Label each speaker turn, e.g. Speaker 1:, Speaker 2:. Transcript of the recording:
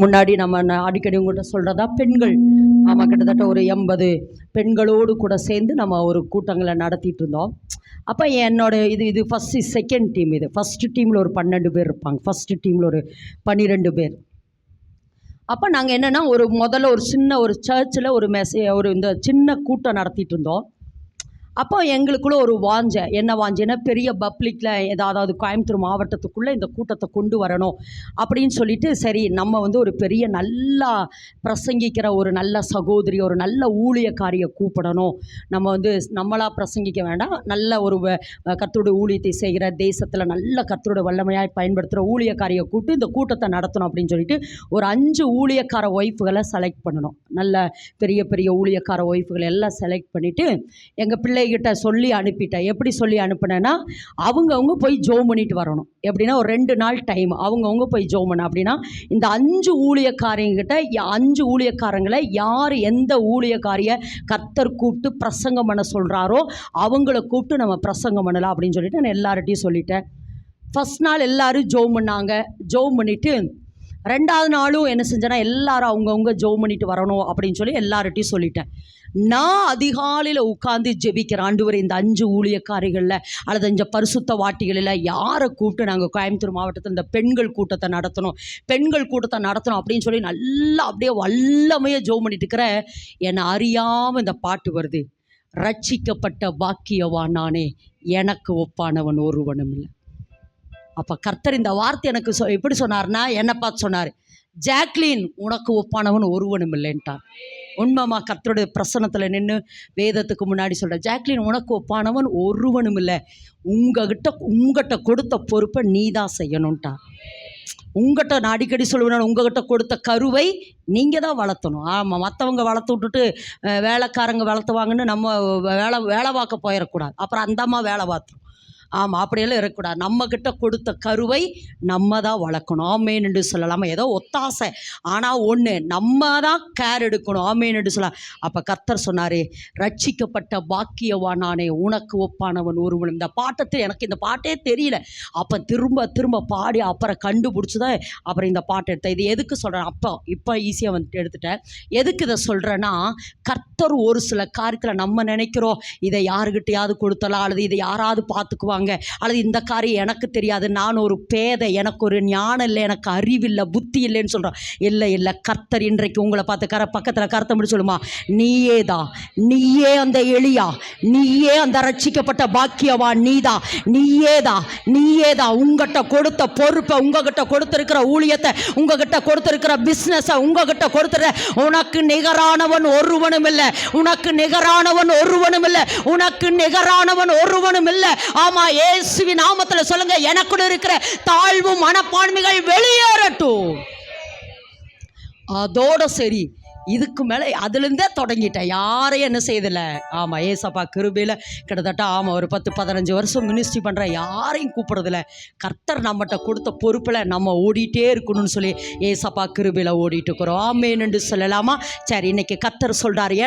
Speaker 1: முன்னாடி நம்ம அடிக்கடி உங்கள்கிட்ட சொல்கிறதா பெண்கள். ஆமாம் கிட்டத்தட்ட ஒரு எண்பது பெண்களோடு கூட சேர்ந்து நம்ம ஒரு கூட்டங்களை நடத்திட்டு இருந்தோம். அப்போ என்னோட இது இது ஃபஸ்ட்டு செகண்ட் டீம் இது. ஃபஸ்ட்டு டீமில் ஒரு பன்னெண்டு பேர் இருப்பாங்க. ஃபஸ்ட்டு டீமில் ஒரு பன்னிரெண்டு பேர். அப்போ நாங்கள் என்னென்னா ஒரு முதல்ல ஒரு சின்ன ஒரு சர்ச்சில் ஒரு மெசே ஒரு இந்த சின்ன கூட்டம் நடத்திட்டு இருந்தோம். அப்போ எங்களுக்குள்ள ஒரு வாஞ்சை என்ன வாஞ்சைன்னா பெரிய பப்ளிக்கில் ஏதாவது கோயம்புத்தூர் மாவட்டத்துக்குள்ளே இந்த கூட்டத்தை கொண்டு வரணும் அப்படின்னு சொல்லிட்டு சரி நம்ம வந்து ஒரு பெரிய நல்லா பிரசங்கிக்கிற ஒரு நல்ல சகோதரி ஒரு நல்ல ஊழியக்காரியை கூப்பிடணும். நம்ம வந்து நம்மளா பிரசங்கிக்க வேண்டாம். நல்ல ஒரு வ- ஊழியத்தை செய்கிற தேசத்தில் நல்ல கத்தருடைய வல்லமையாய் பயன்படுத்துகிற ஊழியக்காரியை கூப்பிட்டு இந்த கூட்டத்தை நடத்தணும் அப்படின்னு சொல்லிட்டு ஒரு அஞ்சு ஊழியக்கார ஒய்ஃபுகளை செலக்ட் பண்ணணும். நல்ல பெரிய பெரிய ஊழியக்கார ஒய்ஃபுகளை எல்லாம் செலக்ட் பண்ணிவிட்டு எங்கள் பிள்ளைகிட்ட சொல்லி அனுப்பிட்டேன். எப்படி சொல்லி அனுப்பினேன்னா அவங்கவுங்க போய் ஜோம் பண்ணிட்டு வரணும். எப்படின்னா ஒரு ரெண்டு நாள் டைம் அவங்கவுங்க போய் ஜோம் பண்ண. அப்படின்னா இந்த அஞ்சு ஊழியக்காரங்கிட்ட அஞ்சு ஊழியக்காரங்களை யார் எந்த ஊழியக்காரிய கர்த்தர் கூப்பிட்டு பிரசங்கம் பண்ண சொல்கிறாரோ அவங்கள கூப்பிட்டு நம்ம பிரசங்கம் பண்ணலாம் அப்படின்னு சொல்லிட்டு நான் எல்லார்ட்டையும் சொல்லிட்டேன். ஃபஸ்ட் நாள் எல்லாரும் ஜோம் பண்ணாங்க. ஜோம் பண்ணிவிட்டு ரெண்டாவது நாளும் என்ன செஞ்சேன்னா எல்லாரும் அவங்கவுங்க ஜோ பண்ணிட்டு வரணும் அப்படின்னு சொல்லி எல்லார்ட்டையும் சொல்லிட்டேன். நான் அதிகாலையில் உட்காந்து ஜெபிக்கிற ஆண்டவர் இந்த அஞ்சு ஊழியக்காரிகளில் அல்லது இந்த பரிசுத்த வாட்டிகளில் யாரை கூப்பிட்டு நாங்கள் கோயம்புத்தூர் மாவட்டத்தில் இந்த பெண்கள் கூட்டத்தை நடத்தணும் பெண்கள் கூட்டத்தை நடத்தணும் அப்படின்னு சொல்லி நல்லா அப்படியே வல்லமையாக ஜோ பண்ணிட்டு இருக்கிற என்னை அறியாமல் இந்த பாட்டு வருது. ரட்சிக்கப்பட்ட பாக்கியவான் நானே எனக்கு ஒப்பானவன் ஒருவனும் இல்லை அப்போ கர்த்தர் இந்த வார்த்தை எனக்கு சொ எப்படி சொன்னார்னா என்னை பார்த்து சொன்னார். ஜாக்லின் உனக்கு ஒப்பானவன் ஒருவனும் இல்லைன்ட்டார். உண்மைமா கர்த்தருடைய பிரசனத்தில் நின்று வேதத்துக்கு முன்னாடி சொல்கிறேன் ஜாக்லின் உனக்கு ஒப்பானவன் ஒருவனும் இல்லை. உங்ககிட்ட உங்ககிட்ட கொடுத்த பொறுப்பை நீ தான் செய்யணும்ட்டார். உங்ககிட்ட நான் அடிக்கடி சொல்லுவேன் உங்ககிட்ட கொடுத்த கருவை நீங்கள் தான் வளர்த்தணும். ஆமாம் மற்றவங்க வளர்த்து விட்டுட்டு வேலைக்காரங்க வளர்த்துவாங்கன்னு நம்ம வேலை வேலை பார்க்க போயிடக்கூடாது அப்புறம் அந்த அம்மா வேலை பார்த்துரும். ஆமாம் அப்படியெல்லாம் இருக்கக்கூடாது. நம்மக்கிட்ட கொடுத்த கருவை நம்ம தான் வளர்க்கணும். ஆமேன் என்று சொல்லலாமா? ஏதோ ஒத்தாசை. ஆனால் ஒன்று நம்ம தான் கேர் எடுக்கணும். ஆமேன் என்று சொல்லலாம். அப்போ கர்த்தர் சொன்னார் ரட்சிக்கப்பட்ட பாக்கியவானானே உனக்கு ஒப்பானவன் ஒருவன். இந்த பாட்டத்தில் எனக்கு இந்த பாட்டே தெரியல. அப்போ திரும்ப திரும்ப பாடி அப்புறம் கண்டுபிடிச்சி தான் அப்புறம் இந்த பாட்டு எடுத்தேன். இது எதுக்கு சொல்கிறேன் அப்போ இப்போ ஈஸியாக வந்துட்டு எடுத்துட்டேன். எதுக்கு இதை சொல்கிறேன்னா கர்த்தர் ஒரு சில காரியத்தில் நம்ம நினைக்கிறோம். இதை யாருக்கிட்டையாவது கொடுத்தலாம் அல்லது இதை யாராவது பார்த்துக்குவாங்க அல்லது இந்த காரியம் எனக்கு தெரியாது நான் ஒரு பேதை எனக்கு ஒரு ஞானம் இல்லை எனக்கு அறிவில்லை புத்தி இல்லைன்னு சொல்கிறோம் இல்லை இல்லை கர்த்தர் இன்றைக்கு உங்களை பார்த்து கர பக்கத்தில் கருத்தை முடிச்சு சொல்லுமா நீயே தான் நீயே அந்த எளியா நீயே அந்த ரட்சிக்கப்பட்ட பாக்கியவா நீதான் நீயே தான் நீயே தான் உங்ககிட்ட கொடுத்த பொறுப்பை உங்ககிட்ட கொடுத்துருக்கிற ஊழியத்தை உங்ககிட்ட கொடுத்துருக்கிற பிஸ்னஸை உங்ககிட்ட கொடுத்துற உனக்கு நிகரானவன் ஒருவனும் இல்லை உனக்கு நிகரானவன் ஒருவனும் இல்லை உனக்கு நிகரானவன் ஒருவனும் இல்லை. ஆமா இயேசுவி நாமத்தில் சொல்லுங்க எனக்குள்ள இருக்கிற தாழ்வு மனப்பான்மைகள் வெளியேறட்டும். அதோட சரி இதுக்கு மேலே அதுலேருந்தே தொடங்கிட்டேன். யாரையும் என்ன செய்யதில்ல ஆமாம் ஏசப்பா கிருபையில் கிட்டத்தட்ட ஆமாம் ஒரு பத்து பதினஞ்சு வருஷம் மினிஸ்ட்ரி பண்ணுற யாரையும் கூப்பிட்றதில்ல. கர்த்தர் நம்மகிட்ட கொடுத்த பொறுப்பில் நம்ம ஓடிட்டே இருக்கணும்னு சொல்லி ஏசப்பா கிருபையில் ஓடிட்டு இருக்கிறோம். ஆமேன்னு சொல்லலாமா? சரி இன்னைக்கு கர்த்தர் சொல்கிறார்